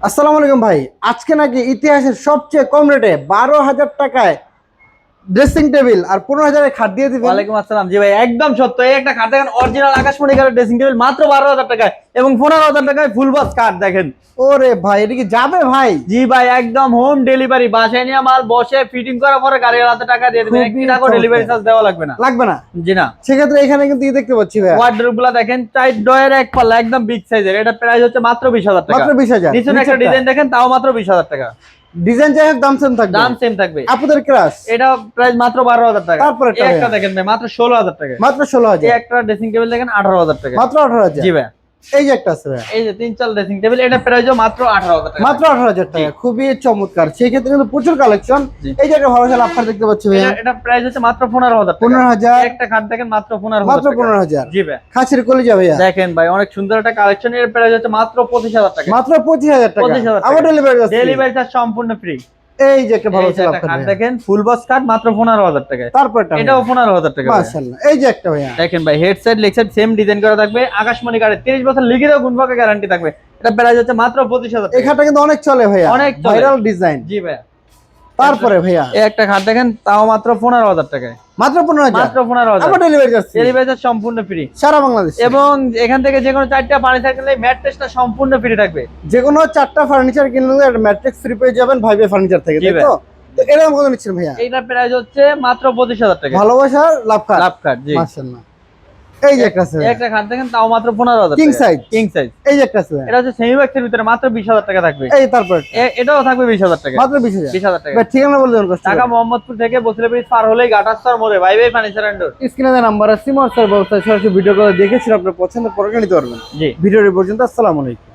আসসালামু আলাইকুম ভাই। আজকে নাকি ইতিহাসের সবচেয়ে কম রেটে বারো হাজার টাকায় ড্রেসিং টেবিল আর পনেরো হাজারের খাট দিয়ে দিবেন। ওয়ালাইকুম আসসালাম। জি ভাই একদম সত্য। এই একটা খাট দেখেন অরিজিনাল আকাশমণি কালার ড্রেসিং টেবিল মাত্র বারো হাজার টাকায় এবং পনেরো হাজার টাকায় ফুল বক্স কাঠ দেখেন। ওরে ভাই এটা কি যাবে ভাই? জি ভাই একদম হোম ডেলিভারি বাসায় নিয়ে মাল বসে ফিটিং করার পরে গাড়ির হাতে টাকা দিয়ে দেবেন। খুবই এক টাকা ডেলিভারি চার্জ দেওয়া লাগবে না। লাগবে না? জি না। সেক্ষেত্রে এখানে কিন্তু ই দেখতে পাচ্ছি ভাই ওয়ার্ডরোবগুলা দেখেন চাইড ডয়ের এক পাল্লা একদম বিগ সাইজের এটা প্রাইস হচ্ছে মাত্র বিশ হাজার টাকা। মাত্র বিশ হাজার। নিচে একটা ডিজাইন দেখেন তাও মাত্র বিশ হাজার টাকা। ডিজাইন যাই হোক দাম সেম থাকবে। দাম সেম থাকবে। আপনাদের ক্রাশ এটা প্রাইস মাত্র বারো হাজার টাকা। তারপরে একটা দেখেন ভাই মাত্র ষোলো হাজার টাকা। মাত্র ষোলো এই হাজার একটা ড্রেসিং টেবিল দেখেন আঠারো হাজার টাকা। মাত্র আঠারো হাজার। জি ভাই এই যে একটা আছে এই যে তিন চাল ড্রেসিং টেবিল এটা প্রাইসও মাত্র আঠারো হাজার টাকা। মাত্র আঠারো হাজার টাকা খুবই চমৎকার। সেই ক্ষেত্রে কিন্তু প্রচুর কালেকশন এই যে একটা ভালো আপনার দেখতে পাচ্ছি ভাই এটা- প্রাইস হচ্ছে মাত্র পনেরো হাজার টাকা। পনেরো হাজার। একটা খাট দেখেন মাত্র পনেরো মাত্র হাজার পনেরো টাকা। হাজার। জি ভাই খাসির কলিজা ভাইয়া। দেখেন ভাই অনেক সুন্দর একটা কালেকশন এর প্রাইস হচ্ছে মাত্র পঁচিশ হাজার টাকা। মাত্র পঁচিশ হাজার টাকা। 25,000 টাকা। আবার ডেলিভারি ডেলিভারি চার্জ সম্পূর্ণ ফ্রি এই যে একটা ভালো দেখেন ফুল বক্স কাট মাত্র পনেরো হাজার টাকায়। তারপর এটাও পনেরো হাজার টাকা মাশাআল্লাহ এই যে একটা ভাইয়া। দেখেন ভাই head side leg side same design করা থাকবে। আকাশমণি কার্ডে তিরিশ বছর লিখিত গুণভাগে গ্যারান্টি থাকবে। এটা প্রাইস হচ্ছে মাত্র 25000 টাকা। এই কিন্তু অনেক চলে ভাইয়া। অনেক ভাইরাল ডিজাইন জি ভাই তারপরে ভাইয়া? এই একটা খাট দেখেন তাও মাত্র পনেরো হাজার টাকায়। মাত্র পনেরো হাজার? মাত্র পনেরো হাজার। ডেলিভারি ডেলিভারি চার্জ সম্পূর্ণ ফ্রি সারা বাংলাদেশ। এবং এখান থেকে যে কোনো চারটা পানি থাকলে ম্যাট্রেসটা সম্পূর্ণ ফ্রি থাকবে। যে কোনো চারটা ফার্নিচার কিনলে ম্যাট্রিক্স ফ্রি পেয়ে যাবেন ভাইবে ফার্নিচার থেকে তাই তো? এরকম কত নিচ্ছেন ভাইয়া? এইটার প্রাইস হচ্ছে মাত্র পঁচিশ হাজার টাকা। ভালোবাসার লাভ কার লাভ কার্ড জি। মাশাআল্লাহ। এই যে একটা একটা খাট দেখেন তাও মাত্র 15000 কিং সাইজ কিং সাইজ এই যে একটা এটা হচ্ছে সেমি বক্সের ভিতরে মাত্র বিশ হাজার টাকা থাকবে। এই তারপর এটাও থাকবে বিশ হাজার টাকা। মাত্র বিশ হাজার। বিশ হাজার টাকা। ভাই, ঠিকানা বলে দেন কষ্ট ঢাকা মোহাম্মদপুর থেকে বসলে ব্রিজ পার হলেই গাটাস্তর মোড়ে। ভাই ভাই ফার্নিচার এন্ড স্ক্রিনে নাম্বার আছে মোর স্যার সরাসরি ভিডিও করে দেখেছিলেন আপনার পছন্দ করে নিতে পারবেন। জি। ভিডিওর পর্যন্ত আসসালামু আলাইকুম।